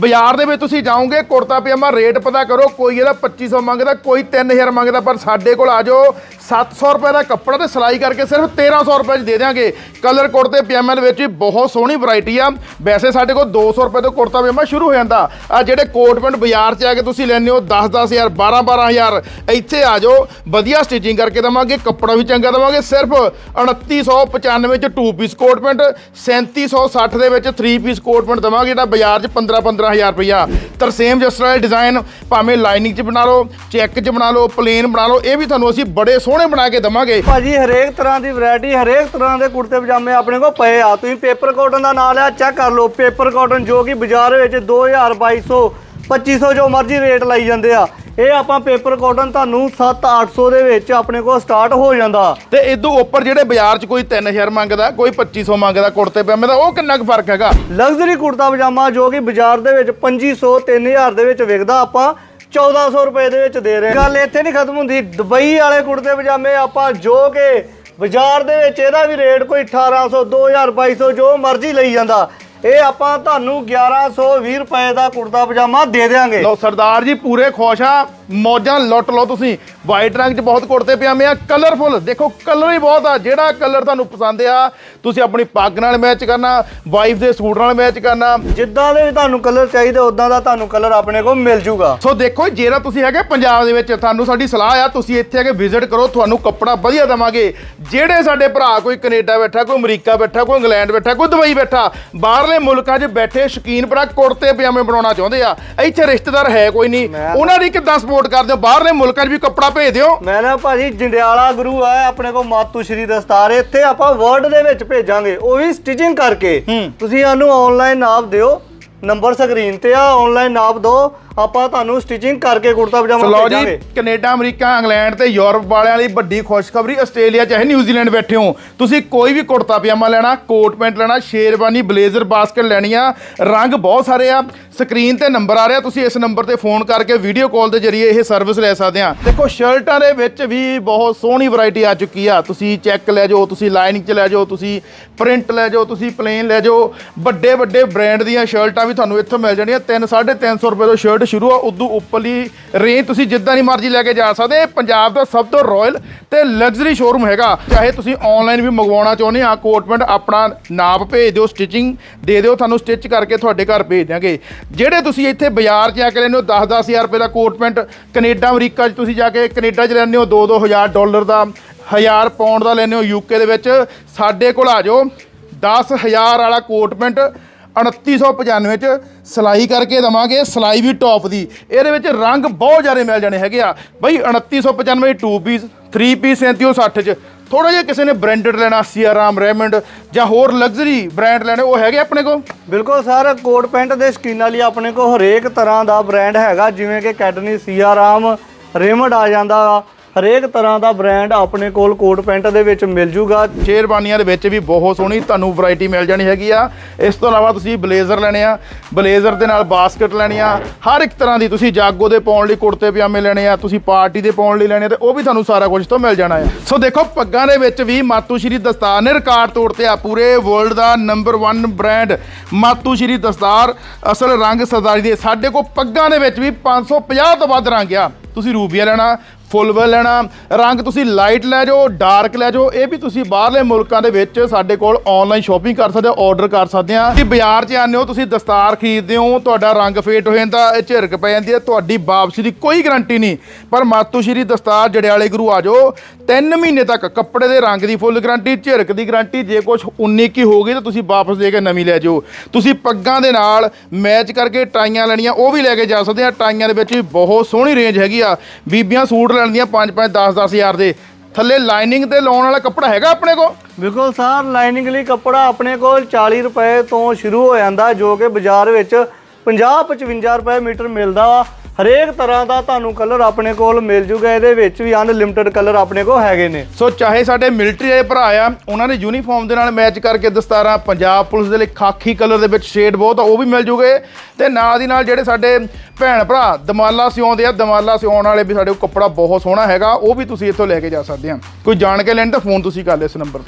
ਬਾਜ਼ਾਰ ਦੇ ਵਿੱਚ ਤੁਸੀਂ ਜਾਓਗੇ, ਕੁੜਤਾ ਪਜਾਮਾ ਰੇਟ ਪਤਾ ਕਰੋ, ਕੋਈ ਇਹਦਾ 2500 ਮੰਗਦਾ, ਕੋਈ 3000 ਮੰਗਦਾ, ਪਰ ਸਾਡੇ ਕੋਲ ਆ ਜਾਓ 700 ਰੁਪਏ ਦਾ ਕੱਪੜਾ ਤੇ ਸਿਲਾਈ ਕਰਕੇ ਸਿਰਫ 1300 ਰੁਪਏ 'ਚ ਦੇ ਦਿਆਂਗੇ। ਕਲਰ ਕੁੜਤੇ ਪਜਾਮੇ ਦੇ ਵਿੱਚ ਵੀ ਬਹੁਤ ਸੋਹਣੀ ਵੈਰਾਈਟੀ ਆ। ਵੈਸੇ ਸਾਡੇ ਕੋਲ 200 ਰੁਪਏ ਤੋਂ ਕੁੜਤਾ ਪਜਾਮਾ ਸ਼ੁਰੂ ਹੋ ਜਾਂਦਾ। ਆ ਜਿਹੜੇ ਕੋਟ ਪੈਂਟ ਬਾਜ਼ਾਰ 'ਚ ਆ ਕੇ ਤੁਸੀਂ ਲੈਂਦੇ ਹੋ 10 10000 12 12000 ਇੱਥੇ ਆ ਜਾਓ, ਵਧੀਆ ਸਟਿਚਿੰਗ ਕਰਕੇ ਦਵਾਂਗੇ, ਕੱਪੜਾ ਵੀ ਚੰਗਾ ਦਵਾਂਗੇ, ਸਿਰਫ 2995 ਚ 2 ਪੀਸ ਕੋਟ ਪੈਂਟ 3760 ਦੇ ਵਿੱਚ 3 ਪੀਸ ਕੋਟ ਪੈਂਟ ਦਵਾਂਗੇ, ਜਿਹੜਾ ਬਾਜ਼ਾਰ 'ਚ 15 15000 ਰੁਪਇਆ ਤਰਸੇਮ ਜਿਸ ਤਰ੍ਹਾਂ ਡਿਜ਼ਾਈਨ ਭਾਵੇਂ ਲਾਈਨਿੰਗ 'ਚ ਬਣਾ ਲਓ ਚੈੱਕ 'ਚ ਬਣਾ ਲਓ ਪਲੇਨ ਬਣਾ ਲਓ, ਇਹ ਵੀ ਤੁਹਾਨੂੰ ਅਸੀਂ ਬੜੇ ਸੋਹਣੇ ਬਣਾ ਕੇ ਦਵਾਂਗੇ। ਭਾਜੀ, ਹਰੇਕ ਤਰ੍ਹਾਂ ਦੀ ਵੈਰਾਈਟੀ ਹਰੇਕ ਤਰ੍ਹਾਂ ਦੇ ਕੁੜਤੇ ਪਜਾਮੇ ਆਪਣੇ ਕੋਲ ਪਏ ਆ। ਤੁਸੀਂ ਪੇਪਰ ਕਾਟਨ ਦਾ ਨਾਂ ਲਿਆ ਚੈੱਕ ਕਰ ਲਓ। ਪੇਪਰ ਕਾਟਨ ਜੋ ਕਿ ਬਾਜ਼ਾਰ ਵਿੱਚ 2000 2200 2500 ਜੋ ਮਰਜ਼ੀ ਰੇਟ ਲਾਈ ਜਾਂਦੇ ਆ। ਇਹ ਆਪਾਂ ਪੇਪਰ ਕਾਟਨ ਤੁਹਾਨੂੰ 7-800 ਦੇ ਵਿੱਚ ਆਪਣੇ ਕੋਲ ਸਟਾਰਟ ਹੋ ਜਾਂਦਾ। ਤੇ ਇਦੋਂ ਉੱਪਰ ਜਿਹੜੇ ਬਾਜ਼ਾਰ 'ਚ ਕੋਈ 3000 ਮੰਗਦਾ ਕੋਈ 2500 ਮੰਗਦਾ ਕੁੜਤੇ ਪਜਾਮੇ ਦਾ ਉਹ ਕਿੰਨਾ ਕੁ ਫ਼ਰਕ ਹੈਗਾ? ਲਗਜ਼ਰੀ ਕੁੜਤਾ ਪਜਾਮਾ ਜੋ ਕਿ ਬਾਜ਼ਾਰ ਦੇ ਵਿੱਚ 2500 3000 ਦੇ ਵਿੱਚ ਵਿਕਦਾ ਆਪਾਂ 1400 ਰੁਪਏ ਦੇ ਵਿੱਚ ਦੇ ਰਹੇ। ਗੱਲ ਇੱਥੇ ਨਹੀਂ ਖਤਮ ਹੁੰਦੀ ਦੁਬਈ ਵਾਲੇ ਕੁੜਤੇ ਪਜਾਮੇ ਆਪਾਂ ਜੋ ਕਿ ਬਾਜ਼ਾਰ ਦੇ ਵਿੱਚ ਇਹਦਾ ਵੀ ਰੇਟ ਕੋਈ 1800 2000 2200 ਜੋ ਮਰਜ਼ੀ ਲਈ ਜਾਂਦਾ। ਇਹ ਆਪਾਂ ਤੁਹਾਨੂੰ 1120 ਰੁਪਏ ਦਾ ਕੁੜਤਾ ਪਜਾਮਾ ਦੇ ਦੇਵਾਂਗੇ ਲਓ ਸਰਦਾਰ ਜੀ ਪੂਰੇ ਖੁਸ਼ ਆ। ਮੌਜਾਂ ਲੁੱਟ ਲਓ ਤੁਸੀਂ। ਵਾਈਟ ਰੰਗ 'ਚ ਬਹੁਤ ਕੁੜਤੇ ਪਜਾਮੇ ਆ। ਕਲਰਫੁਲ ਦੇਖੋ ਕਲਰ ਹੀ ਬਹੁਤ ਆ। ਜਿਹੜਾ ਕਲਰ ਤੁਹਾਨੂੰ ਪਸੰਦ ਆ ਤੁਸੀਂ ਆਪਣੀ ਪੱਗ ਨਾਲ ਮੈਚ ਕਰਨਾ ਵਾਈਫ ਦੇ ਸੂਟ ਨਾਲ ਮੈਚ ਕਰਨਾ। ਜਿੱਦਾਂ ਦੇ ਵੀ ਤੁਹਾਨੂੰ ਕਲਰ ਚਾਹੀਦੇ ਉਦਾਂ ਦਾ ਤੁਹਾਨੂੰ ਕਲਰ ਆਪਣੇ ਕੋਲ ਮਿਲ ਜੂਗਾ। ਸੋ ਦੇਖੋ ਜਿਹੜਾ ਤੁਸੀਂ ਹੈਗੇ ਪੰਜਾਬ ਦੇ ਵਿੱਚ ਤੁਹਾਨੂੰ ਸਾਡੀ ਸਲਾਹ ਆ ਤੁਸੀਂ ਇੱਥੇ ਆ ਕੇ ਵਿਜ਼ਿਟ ਕਰੋ ਤੁਹਾਨੂੰ ਕੱਪੜਾ ਵਧੀਆ ਦਵਾਂਗੇ। ਜਿਹੜੇ ਸਾਡੇ ਭਰਾ ਕੋਈ ਕੈਨੇਡਾ ਬੈਠਾ ਕੋਈ ਅਮਰੀਕਾ ਬੈਠਾ ਕੋਈ ਇੰਗਲੈਂਡ ਬੈਠਾ ਕੋਈ ਦੁਬਈ ਬੈਠਾ ਬਾਹਰਲੇ ਮੁਲਕਾਂ 'ਚ ਬੈਠੇ ਸ਼ਕੀਨ ਭਰਾ ਕੁੜਤੇ ਪਜਾਮੇ ਬਣਾਉਣਾ ਚਾਹੁੰਦੇ ਆ। ਇੱਥੇ ਰਿਸ਼ਤੇਦਾਰ ਹੈ ਕੋਈ ਨਹੀਂ। ਉਹਨਾਂ ਦੀ ਕਿੱਦਾਂ ਸਪੋਰਟ ਕਰਦੇ ਹੋ? ਬਾਹਰਲੇ ਮੁਲਕਾਂ 'ਚ ਵੀ ਕੱਪੜਾ ਭੇਜ ਦਿਓ। ਮੈਂ ਨਾ ਭਾਜੀ ਜੰਡਿਆਲਾ ਗੁਰੂ ਆ ਆਪਣੇ ਕੋਲ ਮਾਤੂ ਸ਼੍ਰੀ ਦਸਤਾਰ ਇੱਥੇ ਆਪਾਂ ਵਰਡ ਦੇ ਵਿੱਚ ਭੇਜਾਂਗੇ। ਉਹ ਵੀ ਸਟਿਚਿੰਗ ਕਰਕੇ। ਤੁਸੀਂ ਸਾਨੂੰ ਆਨਲਾਈਨ ਨਾਪ ਦਿਓ। ਨੰਬਰ ਸਕਰੀਨ ਤੇ ਆ ਆਨਲਾਈਨ ਨਾਪ ਦਿਓ ਆਪਾਂ ਤੁਹਾਨੂੰ ਸਟਿਚਿੰਗ ਕਰਕੇ ਕੁੜਤਾ ਪਜਾਮਾ ਸੋ ਲਓ ਜੀ ਭੇਜਾਂਗੇ। ਕੈਨੇਡਾ ਅਮਰੀਕਾ ਇੰਗਲੈਂਡ ਤੇ ਯੂਰਪ ਵਾਲਿਆਂ ਲਈ ਵੱਡੀ ਖੁਸ਼ਖਬਰੀ ਆਸਟ੍ਰੇਲੀਆ ਚਾਹੇ ਨਿਊਜ਼ੀਲੈਂਡ ਬੈਠੇ ਹੋ। ਤੁਸੀਂ ਕੋਈ ਵੀ ਕੁੜਤਾ ਪਜਾਮਾ ਲੈਣਾ ਕੋਟ ਪੈਂਟ ਲੈਣਾ ਸ਼ੇਰਵਾਨੀ ਬਲੇਜ਼ਰ ਬਾਸਕਟ ਲੈਣੀ ਆ ਰੰਗ ਬਹੁਤ ਸਾਰੇ ਆ। ਸਕਰੀਨ ਤੇ ਨੰਬਰ ਆ ਰਿਹਾ ਤੁਸੀਂ ਇਸ ਨੰਬਰ ਤੇ ਫੋਨ ਕਰਕੇ ਵੀਡੀਓ ਕਾਲ ਦੇ ਜਰੀਏ ਇਹ ਸਰਵਿਸ ਲੈ ਸਕਦੇ ਆ। ਦੇਖੋ ਸ਼ਰਟਾਂ ਦੇ ਵਿੱਚ ਵੀ ਬਹੁਤ ਸੋਹਣੀ ਵੈਰਾਈਟੀ ਆ ਚੁੱਕੀ ਆ। ਤੁਸੀਂ ਚੈੱਕ ਲੈ ਜਾਓ ਤੁਸੀਂ ਲਾਈਨਿੰਗ ਚ ਲੈ ਜਾਓ ਤੁਸੀਂ ਪ੍ਰਿੰਟ ਲੈ ਜਾਓ ਤੁਸੀਂ ਪਲੇਨ ਲੈ ਜਾਓ। ਵੱਡੇ ਵੱਡੇ ਬ੍ਰਾਂਡ ਦੀਆਂ ਸ਼ਰਟਾਂ ਵੀ ਤੁਹਾਨੂੰ ਇੱਥੋਂ ਮਿਲ ਜਾਣੀ ਜਾਣੀਆਂ 3 350 ਰੁਪਏ ਤੋਂ ਸ਼ਰਟ ਸ਼ੁਰੂ ਆ, ਉਦੋਂ ਉੱਪਰਲੀ ਰੇਂਜ ਤੁਸੀਂ ਜਿੱਦਾਂ ਦੀ ਮਰਜ਼ੀ ਲੈ ਕੇ ਜਾ ਸਕਦੇ ਇਹ ਪੰਜਾਬ ਦਾ ਸਭ ਤੋਂ ਰਾਇਲ ਤੇ ਲਗਜ਼ਰੀ ਸ਼ੋਰੂਮ ਹੈਗਾ। ਚਾਹੇ ਤੁਸੀਂ ਆਨਲਾਈਨ ਵੀ ਮੰਗਵਾਉਣਾ ਚਾਹੁੰਦੇ ਆ ਕੋਟ ਪੈਂਟ ਆਪਣਾ ਨਾਪ ਭੇਜ ਦਿਓ ਸਟਿਚਿੰਗ ਦੇ ਦਿਓ, ਤੁਹਾਨੂੰ ਸਟਿਚ ਕਰਕੇ ਤੁਹਾਡੇ ਘਰ ਭੇਜ ਦਿਆਂਗੇ। ਜਿਹੜੇ ਤੁਸੀਂ ਇੱਥੇ ਬਾਜ਼ਾਰ 'ਚ ਆ ਕੇ ਲੈਂਦੇ ਹੋ 10 10000 ਰੁਪਏ ਦਾ ਕੋਟ ਪੈਂਟ ਕੈਨੇਡਾ, ਅਮਰੀਕਾ 'ਚ ਤੁਸੀਂ ਜਾ ਕੇ ਕੈਨੇਡਾ 'ਚ ਲੈਂਦੇ ਹੋ 2 2000 ਡਾਲਰ ਦਾ 1000 ਪਾਉਂਡ ਦਾ ਲੈਂਦੇ ਹੋ ਯੂਕੇ ਦੇ ਵਿੱਚ। ਸਾਡੇ ਕੋਲ ਆ ਜਾਓ 10000 ਵਾਲਾ ਕੋਟ ਪੈਂਟ 2995 ਚ ਸਿਲਾਈ ਕਰਕੇ ਦਵਾਂਗੇ, ਸਿਲਾਈ ਵੀ ਟੌਪ ਦੀ। ਇਹਦੇ ਵਿੱਚ ਰੰਗ ਬਹੁਤ ਜ਼ਿਆਦਾ ਮਿਲ ਜਾਣੇ ਹੈਗੇ ਆ। ਬਈ 2995 2 ਪੀਸ 3 ਪੀਸ 3760 ਚ। ਥੋੜਾ ਜਿਹਾ ਕਿਸੇ ਨੇ ਬ੍ਰਾਂਡਡ ਲੈਣਾ ਸੀਆਰਾਮ ਰੈਮੰਡ ਜਾਂ ਹੋਰ ਲਗਜ਼ਰੀ ਬ੍ਰਾਂਡ ਲੈਣੇ, ਉਹ ਹੈਗੇ ਆਪਣੇ ਕੋਲ? ਬਿਲਕੁਲ ਸਰ, ਕੋਟ ਪੈਂਟ ਦੇ ਸ਼ਕੀਨਾਂ ਲਈ ਆਪਣੇ ਕੋਲ ਹਰੇਕ ਤਰ੍ਹਾਂ ਦਾ ਬ੍ਰਾਂਡ ਹੈਗਾ, ਜਿਵੇਂ ਕਿ ਕੈਡਨੀ ਸੀਆਰਾਮ ਰੇਮੰਡ ਆ ਜਾਂਦਾ ਵਾ। ਹਰੇਕ ਤਰ੍ਹਾਂ ਦਾ ਬ੍ਰਾਂਡ ਆਪਣੇ ਕੋਲ ਕੋਟ ਪੈਂਟ ਦੇ ਵਿੱਚ ਮਿਲ ਜੂਗਾ। ਸ਼ੇਰਵਾਨੀਆਂ ਦੇ ਵਿੱਚ ਵੀ ਬਹੁਤ ਸੋਹਣੀ ਤੁਹਾਨੂੰ ਵੈਰਾਈਟੀ ਮਿਲ ਜਾਣੀ ਹੈਗੀ ਆ। ਇਸ ਤੋਂ ਇਲਾਵਾ ਤੁਸੀਂ ਬਲੇਜ਼ਰ ਲੈਣੇ ਆ, ਬਲੇਜ਼ਰ ਦੇ ਨਾਲ ਬਾਸਕਟ ਲੈਣੀ ਆ, ਹਰ ਇੱਕ ਤਰ੍ਹਾਂ ਦੀ ਤੁਸੀਂ ਜਾਗੋ ਦੇ ਪਾਉਣ ਲਈ ਕੁੜਤੇ ਪਜਾਮੇ ਲੈਣੇ ਆ, ਤੁਸੀਂ ਪਾਰਟੀ ਦੇ ਪਾਉਣ ਲਈ ਲੈਣੇ ਆ ਤੇ ਉਹ ਵੀ ਤੁਹਾਨੂੰ ਸਾਰਾ ਕੁਝ ਤੋਂ ਮਿਲ ਜਾਣਾ ਆ। ਸੋ ਦੇਖੋ ਪੱਗਾਂ ਦੇ ਵਿੱਚ ਵੀ ਮਾਤੂ ਸ਼੍ਰੀ ਦਸਤਾਰ ਨੇ ਰਿਕਾਰਡ ਤੋੜਤੇ ਆ ਪੂਰੇ ਵਰਲਡ ਦਾ ਨੰਬਰ 1 ਬ੍ਰਾਂਡ ਮਾਤੂ ਸ਼੍ਰੀ ਦਸਤਾਰ। ਅਸਲ ਰੰਗ ਸਰਦਾਰੀ ਦੇ ਸਾਡੇ ਕੋਲ ਪੱਗਾਂ ਦੇ ਵਿੱਚ ਵੀ 550 ਤੋਂ ਵੱਧ ਰੰਗ ਆ। ਤੁਸੀਂ ਰੂਬੀਆ ਲੈਣਾ ਫੁੱਲ ਵੈਲ ਲੈਣਾ। ਰੰਗ ਤੁਸੀਂ ਲਾਈਟ ਲੈ ਜਾਓ, ਡਾਰਕ ਲੈ ਜਾਓ, ਇਹ ਵੀ ਤੁਸੀਂ ਬਾਹਰਲੇ ਮੁਲਕਾਂ ਦੇ ਵਿੱਚ ਸਾਡੇ ਕੋਲ ਆਨਲਾਈਨ ਸ਼ਾਪਿੰਗ ਕਰ ਸਕਦੇ ਹੋ ਆਰਡਰ ਕਰ ਸਕਦੇ ਆ ਤੁਸੀਂ ਬਾਜ਼ਾਰ 'ਚ ਆਉਂਦੇ ਹੋ, ਤੁਸੀਂ ਦਸਤਾਰ ਖਰੀਦਦੇ ਹੋ, ਤੁਹਾਡਾ ਰੰਗ ਫੇਟ ਹੋ ਜਾਂਦਾ, ਇਹ ਝਿਰਕ ਪੈ ਜਾਂਦੀ ਹੈ, ਤੁਹਾਡੀ ਵਾਪਸੀ ਦੀ ਕੋਈ ਗਰੰਟੀ ਨਹੀਂ। ਪਰ ਮਾਤੂ ਸ਼੍ਰੀ ਦਸਤਾਰ ਜੜਿਆਲੇ ਗੁਰੂ ਆ ਜਾਓ 3 ਮਹੀਨੇ ਤੱਕ ਕੱਪੜੇ ਦੇ ਰੰਗ ਦੀ ਫੁੱਲ ਗਰੰਟੀ ਝਿਰਕ ਦੀ ਗਰੰਟੀ ਜੇ ਕੁਝ 19 ਕੀ ਹੋ ਗਈ ਤਾਂ ਤੁਸੀਂ ਵਾਪਸ ਦੇ ਕੇ ਨਵੀਂ ਲੈ ਜਾਓ। ਤੁਸੀਂ ਪੱਗਾਂ ਦੇ ਨਾਲ ਮੈਚ ਕਰਕੇ ਟਾਈਆਂ ਲੈਣੀਆਂ, ਉਹ ਵੀ ਲੈ ਕੇ ਜਾ ਸਕਦੇ ਆ ਟਾਈਆਂ ਦੇ ਵਿੱਚ ਵੀ ਬਹੁਤ ਸੋਹਣੀ ਰੇਂਜ ਹੈਗੀ ਆ। ਬੀਬੀਆਂ ਸੂਟ ਲੈਣਦੀਆਂ 5 5 10 10 ਹਜ਼ਾਰ ਦੇ। ਥੱਲੇ ਲਾਈਨਿੰਗ ਤੇ ਲਾਉਣ ਵਾਲਾ ਕੱਪੜਾ ਹੈਗਾ ਆਪਣੇ ਕੋਲ? ਬਿਲਕੁਲ ਸਰ ਲਾਈਨਿੰਗ ਲਈ ਕੱਪੜਾ ਆਪਣੇ ਕੋਲ 40 ਰੁਪਏ ਤੋਂ ਸ਼ੁਰੂ ਹੋ ਜਾਂਦਾ, ਜੋ ਕਿ ਬਾਜ਼ਾਰ ਵਿੱਚ 50 55 ਰੁਪਏ ਮੀਟਰ ਮਿਲਦਾ ਵਾ। ਹਰੇਕ ਤਰ੍ਹਾਂ ਦਾ ਤੁਹਾਨੂੰ ਕਲਰ ਆਪਣੇ ਕੋਲ ਮਿਲ ਜੂਗਾ, ਇਹਦੇ ਵਿੱਚ ਵੀ ਅਨਲਿਮਿਟਿਡ ਕਲਰ ਆਪਣੇ ਕੋਲ ਹੈਗੇ ਨੇ। ਸੋ ਚਾਹੇ ਸਾਡੇ ਮਿਲਟਰੀ ਦੇ ਭਰਾ ਆ, ਉਹਨਾਂ ਨੇ ਯੂਨੀਫਾਰਮ ਦੇ ਨਾਲ ਮੈਚ ਕਰਕੇ ਦਸਤਾਰਾਂ, ਪੰਜਾਬ ਪੁਲਿਸ ਦੇ ਲਈ ਖਾਕੀ ਕਲਰ ਦੇ ਵਿੱਚ ਸ਼ੇਡ ਬਹੁਤ ਆ, ਉਹ ਵੀ ਮਿਲ ਜੂਗੇ। ਤੇ ਨਾਲ ਦੀ ਨਾਲ ਜਿਹੜੇ ਸਾਡੇ ਭੈਣ ਭਰਾ, ਦਮਾਲਾ ਸਿਉਂਦੇ ਆ, ਦਮਾਲਾ ਸਿਉਣ ਵਾਲੇ ਵੀ ਸਾਡੇ ਕੋਲ ਕੱਪੜਾ ਬਹੁਤ ਸੋਹਣਾ ਹੈਗਾ, ਉਹ ਵੀ ਤੁਸੀਂ ਇੱਥੋਂ ਲੈ ਕੇ ਜਾ ਸਕਦੇ ਆ। ਕੋਈ ਜਾਣ ਕੇ ਲੈਣ ਤਾਂ ਫੋਨ ਤੁਸੀਂ ਕਰ ਲਿਓ ਇਸ ਨੰਬਰ ਤੇ।